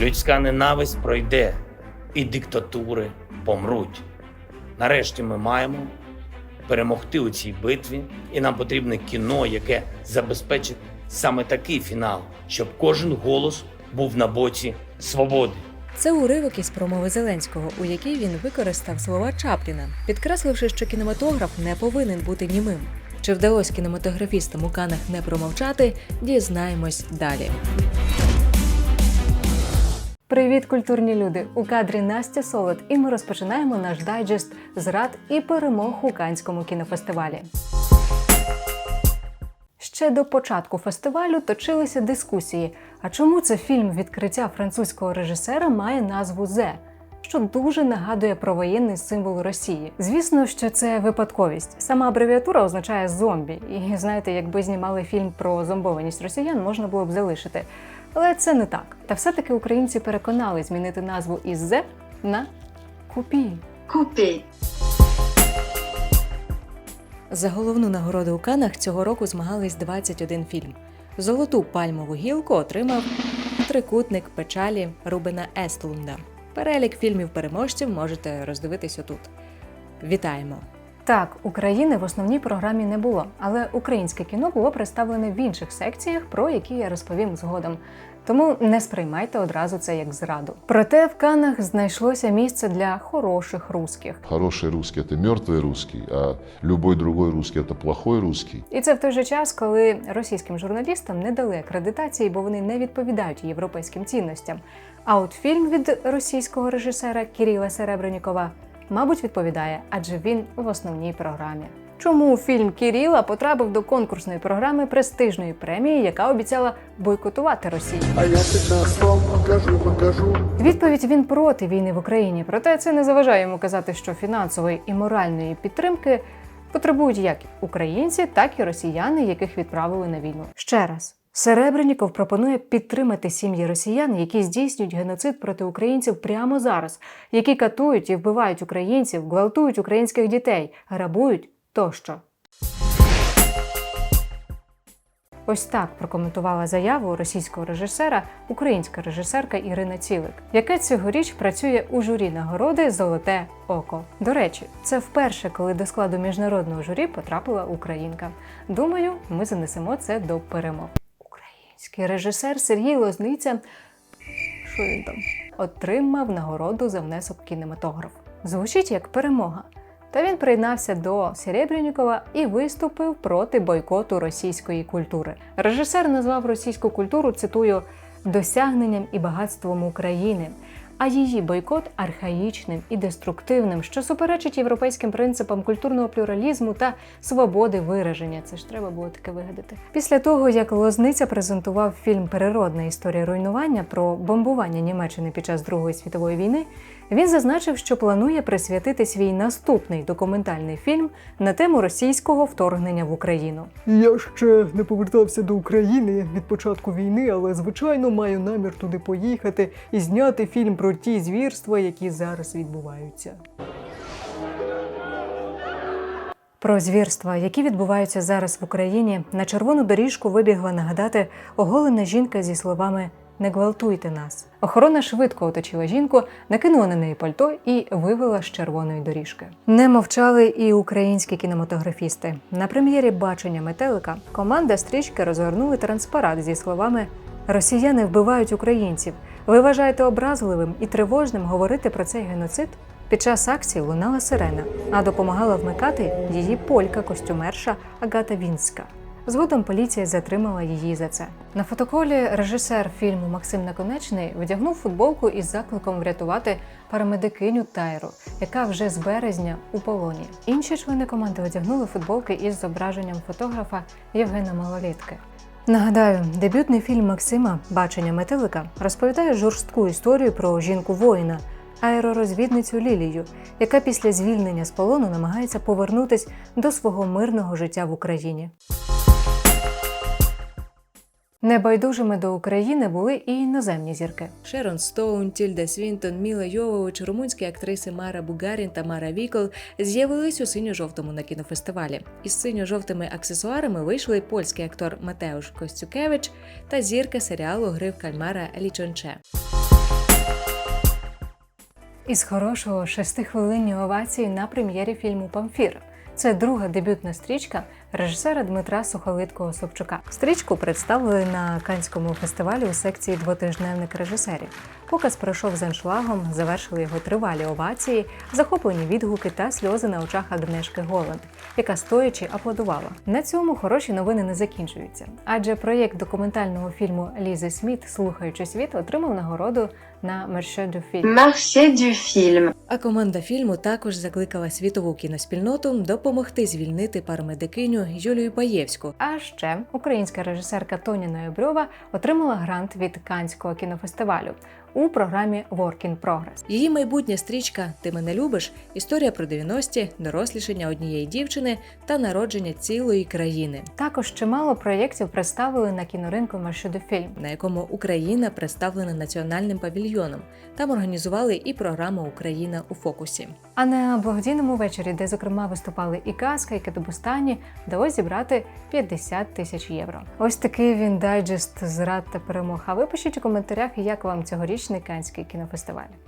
Людська ненависть пройде, і диктатури помруть. Нарешті ми маємо перемогти у цій битві, і нам потрібне кіно, яке забезпечить саме такий фінал, щоб кожен голос був на боці свободи. Це уривок із промови Зеленського, у якій він використав слова Чапліна, підкресливши, що кінематограф не повинен бути німим. Чи вдалося кінематографістам у канах не промовчати, дізнаємось далі. Привіт, культурні люди! У кадрі Настя Солод, і ми розпочинаємо наш дайджест зрад і перемог у Канському кінофестивалі. Ще до початку фестивалю точилися дискусії. А чому це фільм відкриття французького режисера має назву Зе? Що дуже нагадує про воєнний символ Росії. Звісно, що це випадковість. Сама абревіатура означає зомбі. І знаєте, якби знімали фільм про зомбованість росіян, можна було б залишити. Але це не так. Та все-таки українці переконали змінити назву із Зе на Купі. Coupé. За головну нагороду у Канах цього року змагались 21 фільм. Золоту пальмову гілку отримав трикутник печалі Рубена Естлунда. Перелік фільмів-переможців можете роздивитись отут. Вітаємо! Так, України в основній програмі не було, але українське кіно було представлене в інших секціях, про які я розповім згодом. Тому не сприймайте одразу це як зраду. Проте в Канах знайшлося місце для хороших русських. Хороший русский – это мертвый русский, а любой другой русский – это плохой русский. І це в той же час, коли російським журналістам не дали акредитації, бо вони не відповідають європейським цінностям. А от фільм від російського режисера Кіріла Серебренікова, мабуть, відповідає, адже він в основній програмі. Чому фільм Кіріла потрапив до конкурсної програми престижної премії, яка обіцяла бойкотувати Росію? А я вам покажу, покажу. Відповідь він проти війни в Україні, проте це не заважає йому казати, що фінансової і моральної підтримки потребують як українці, так і росіяни, яких відправили на війну. Ще раз. Серебреніков пропонує підтримати сім'ї росіян, які здійснюють геноцид проти українців прямо зараз, які катують і вбивають українців, гвалтують українських дітей, грабують тощо. Ось так прокоментувала заяву російського режисера українська режисерка Ірина Цілик, яка цьогоріч працює у журі нагороди Золоте око. До речі, це вперше, коли до складу міжнародного журі потрапила українка. Думаю, ми занесемо це до перемог. Український режисер Сергій Лозниця що він там отримав нагороду за внесок кінематограф. Звучить як перемога. Та він приєднався до Серебрянікова і виступив проти бойкоту російської культури. Режисер назвав російську культуру, цитую, досягненням і багатством України, а її бойкот архаїчним і деструктивним, що суперечить європейським принципам культурного плюралізму та свободи вираження. Це ж треба було таке вигадати. Після того, як Лозниця презентував фільм Переродна історія руйнування про бомбування Німеччини під час Другої світової війни, він зазначив, що планує присвятити свій наступний документальний фільм на тему російського вторгнення в Україну. Я ще не повертався до України від початку війни, але звичайно маю намір туди поїхати і зняти фільм про ті звірства, які зараз відбуваються. Про звірства, які відбуваються зараз в Україні, на червону доріжку вибігла нагадати оголена жінка зі словами Не гвалтуйте нас. Охорона швидко оточила жінку, накинула на неї пальто і вивела з червоної доріжки. Не мовчали і українські кінематографісти. На прем'єрі бачення метелика команда стрічки розгорнули транспарант зі словами Росіяни вбивають українців. Ви вважаєте образливим і тривожним говорити про цей геноцид? Під час акції лунала сирена, а допомагала вмикати її полька-костюмерша Агата Вінська. Згодом поліція затримала її за це. На фотоколі режисер фільму Максим Наконечний вдягнув футболку із закликом врятувати парамедикиню Тайру, яка вже з березня у полоні. Інші члени команди одягнули футболки із зображенням фотографа Євгена Малолітки. Нагадаю, дебютний фільм Максима Бачення метелика розповідає жорстку історію про жінку воїна, аеророзвідницю Лілію, яка після звільнення з полону намагається повернутись до свого мирного життя в Україні. Небайдужими до України були і іноземні зірки. Шерон Стоун, Тільда Свінтон, Міла Йовович, румунські актриси Мара Бугарін та Мара Вікол з'явились у синьо-жовтому на кінофестивалі. Із синьо-жовтими аксесуарами вийшли польський актор Матеуш Костюкевич та зірка серіалу Гри в кальмара Лічонче. Із хорошого шестихвилинні овації на прем'єрі фільму Памфір. Це друга дебютна стрічка режисера Дмитра Сухолиткого Собчука. Стрічку представили на Канському фестивалі у секції двотижневник режисерів. Показ пройшов з аншлагом, завершили його тривалі овації, захоплені відгуки та сльози на очах Агнешки Голланд, яка стоячи аплодувала. На цьому хороші новини не закінчуються, адже проєкт документального фільму Лізи Сміт Слухаючи світ отримав нагороду на Мерше дю Фільм. Du film. А команда фільму також закликала світову кіноспільноту допомогти звільнити парамедикиню Юлію Паєвську. А ще українська режисерка Тоня Ноєбрьова отримала грант від Канського кінофестивалю у програмі Work in Progress. Її майбутня стрічка Ти мене любиш історія про 90-ті, дорослішання однієї дівчини та народження цілої країни. Також чимало проєктів представили на кіноринку Маршуду Фільм, на якому Україна представлена національним павільйоном. Там організували і програму Україна у фокусі. А на благодійному вечорі, де зокрема виступали і Казка, і Китобустані, вдалося зібрати 50 тисяч євро. Ось такий він дайджест зрад та перемог. А ви пишіть у коментарях, як вам цьогорічний Канський кінофестиваль.